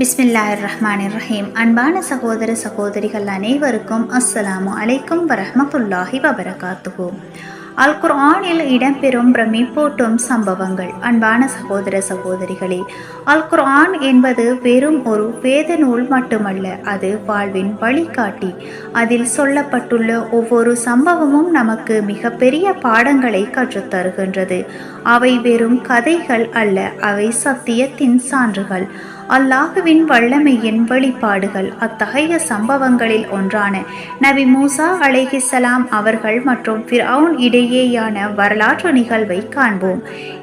பிஸ்மில்லாஹிர் ரஹ்மான் ரஹீம் அன்பான சகோதர சகோதரிகள் அனைவருக்கும் அஸ்ஸலாமு அலைக்கும் வரஹ்மத்துல்லாஹி வபரகாத்துகோ அல் குர்ஆனில் இடம்பெறும் பிரமிப்பூட்டும் சம்பவங்கள். அன்பான சகோதர சகோதரிகளே அல் குர்ஆன் என்பது வெறும் ஒரு வேத நூல் மட்டுமல்ல அது வாழ்வின் வழிகாட்டி. அதில் சொல்லப்பட்டுள்ள ஒவ்வொரு சம்பவமும் நமக்கு மிகப்பெரிய பாடங்களை கற்றுத்தருகின்றது. அவை வெறும் கதைகள் அல்ல அவை சத்தியத்தின் சான்றுகள். அல்லாஹுவின் வல்லமையின் வெளிப்பாடுகள் அத்தகைய சம்பவங்களில் ஒன்றான நபி மூசா அலைஹிஸ்ஸலாம் அவர்கள் மற்றும் ஃபிரௌன் இடையேயான வரலாற்று நிகழ்வை காண்போம்.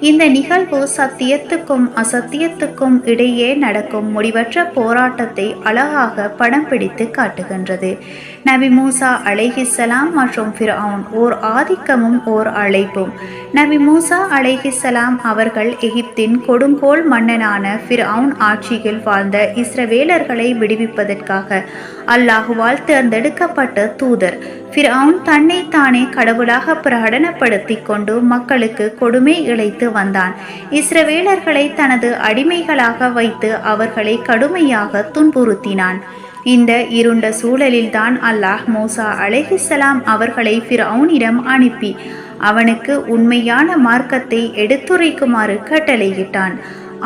இந்த நிகழ்வு சத்தியத்துக்கும் அசத்தியத்துக்கும் இடையே நடக்கும் முடிவற்ற போராட்டத்தை அழகாக படம் பிடித்து காட்டுகின்றது. நபி மூசா அலைஹிஸ்ஸலாம் மற்றும் ஃபிரௌன் ஓர் ஆதிக்கமும் ஓர் அழைப்பும். நபி மூசா அலைஹிஸ்ஸலாம் அவர்கள் எகிப்தின் கொடுங்கோல் மன்னனான ஃபிரௌன் ஆட்சியில் வாழ்ந்த இஸ்ரவேலர்களை விடுவிப்பதற்காக அல்லாஹுவால் தேர்ந்தெடுக்கப்பட்ட தூதர். ஃபிரௌன் தன்னை தானே கடவுளாக பிரகடனப்படுத்தி கொண்டு மக்களுக்கு கொடுமை இழைத்து வந்தான். இஸ்ரவேலர்களை தனது அடிமைகளாக வைத்து அவர்களை கடுமையாக துன்புறுத்தினான். இந்த இருண்ட சூழலில்தான் அல்லாஹ் மோசா அலைஹிஸ்ஸலாம் அவர்களை ஃபிரௌனிடம் அனுப்பி அவனுக்கு உண்மையான மார்க்கத்தை எடுத்துரைக்குமாறு கட்டளையிட்டான்.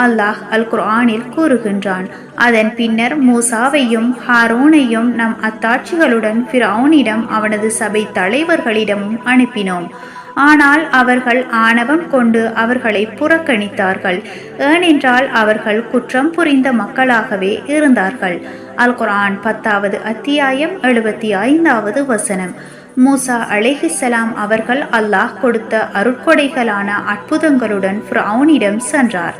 அல்லாஹ் அல் குர்ஆனில் கூறுகின்றான். அதன் பின்னர் மூசாவையும் ஹாரோனையும் நம் அத்தாட்சிகளுடன் ஃபிரௌனிடம் அவனது சபை தலைவர்களிடமும் அனுப்பினோம். ஆனால் அவர்கள் ஆணவம் கொண்டு அவர்களை புறக்கணித்தார்கள். ஏனென்றால் அவர்கள் குற்றம் புரிந்த மக்களாகவே இருந்தார்கள். அல் குரான் பத்தாவது அத்தியாயம் எழுபத்தி ஐந்தாவது வசனம். மூசா அலைஹிஸ்ஸலாம் அவர்கள் அல்லாஹ் கொடுத்த அருட்கொடைகளான அற்புதங்களுடன் ஃப்ரௌனிடம் சென்றார்.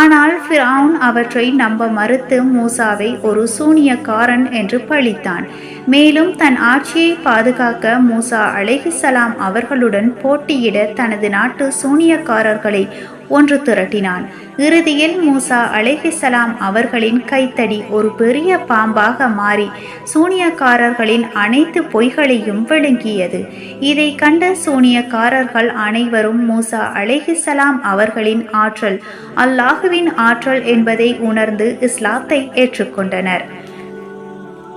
ஆனால் ஃபிரவுன் அவற்றை நம்ப மறுத்து மூசாவை ஒரு சூனியக்காரன் என்று பழித்தான். மேலும் தன் ஆட்சியை பாதுகாக்க மூசா அலேஹிசலாம் அவர்களுடன் போட்டியிட தனது நாட்டு சூனியக்காரர்களை ஒன்று திரட்டினான். இறுதியில் மூசா அலைஹிசலாம் அவர்களின் கைத்தடி ஒரு பெரிய பாம்பாக மாறி சூனியக்காரர்களின் அனைத்து பொய்களையும் விழுங்கியது. இதை கண்ட சூனியக்காரர்கள் அனைவரும் மூசா அலைஹிசலாம் அவர்களின் ஆற்றல் அல்லாஹுவின் ஆற்றல் என்பதை உணர்ந்து இஸ்லாத்தை ஏற்றுக்கொண்டனர்.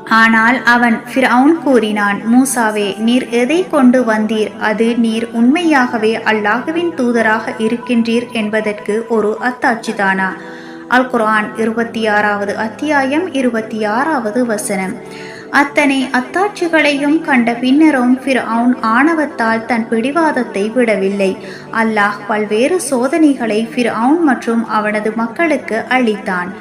ஆனால் அவன் ஃபிரவுன் கூறினான் மூசாவே நீர் எதை கொண்டு வந்தீர்? அது நீர் உண்மையாகவே அல்லாஹுவின் தூதராக இருக்கின்றீர் என்பதற்கு ஒரு அத்தாட்சிதானா? அல் குரான் இருபத்தி ஆறாவது அத்தியாயம் இருபத்தி ஆறாவது வசனம். அத்தனை அத்தாட்சிகளையும் கண்ட பின்னரும் ஃபிரௌன் ஆணவத்தால் தன் பிடிவாதத்தை விடவில்லை. அல்லாஹ் பல்வேறு சோதனைகளை ஃபிரௌன் மற்றும் அவனது மக்களுக்கு அளித்தான்.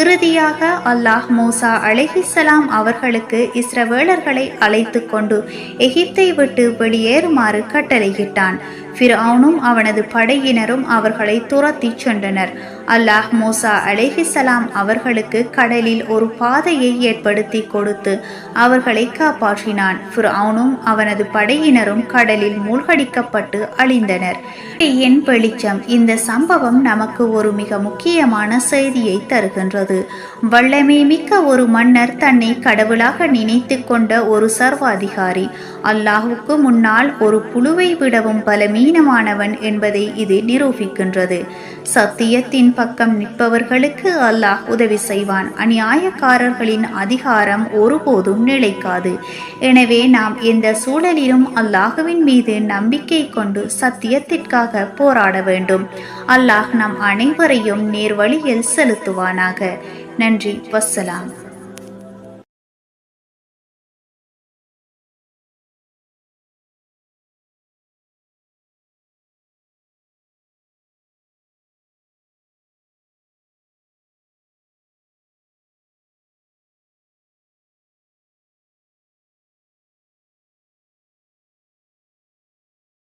இறுதியாக அல்லாஹ் மூசா அலைஹிஸ்ஸலாம் அவர்களுக்கு இஸ்ரவேலர்களை அழைத்து கொண்டு எகிப்தை விட்டு வெளியேறுமாறு கட்டளையிட்டான். ஃபிரௌனும் அவனது படையினரும் அவர்களை துரத்தி சென்றனர். அல்லாஹ் மூசா அலேஹிசலாம் அவர்களுக்கு கடலில் ஒரு பாதையை ஏற்படுத்தி கொடுத்து அவர்களை காப்பாற்றினான். ஃபிரௌனும் அவனது படையினரும் கடலில் மூழ்கடிக்கப்பட்டு அழிந்தனர். என் வெளிச்சம். இந்த சம்பவம் நமக்கு ஒரு மிக முக்கியமான செய்தியை தருகின்றது. வல்லமை மிக்க ஒரு மன்னர் தன்னை கடவுளாக நினைத்து கொண்ட ஒரு சர்வாதிகாரி. அல்லாஹுக்கு முன்னால் ஒரு புழுவை விடவும் பலமீனமானவன் என்பதை இது நிரூபிக்கின்றது. சத்தியத்தின் பக்கம் நிற்பவர்களுக்கு அல்லாஹ் உதவி செய்வான். அநியாயக்காரர்களின் அதிகாரம் ஒருபோதும் நிலைக்காது. எனவே நாம் எந்த சூழலிலும் அல்லாஹுவின் மீது நம்பிக்கை கொண்டு சத்தியத்திற்காக போராட வேண்டும். அல்லாஹ் நம் அனைவரையும் நேர்வழியில் செலுத்துவானாக. நன்றி. வசலாம்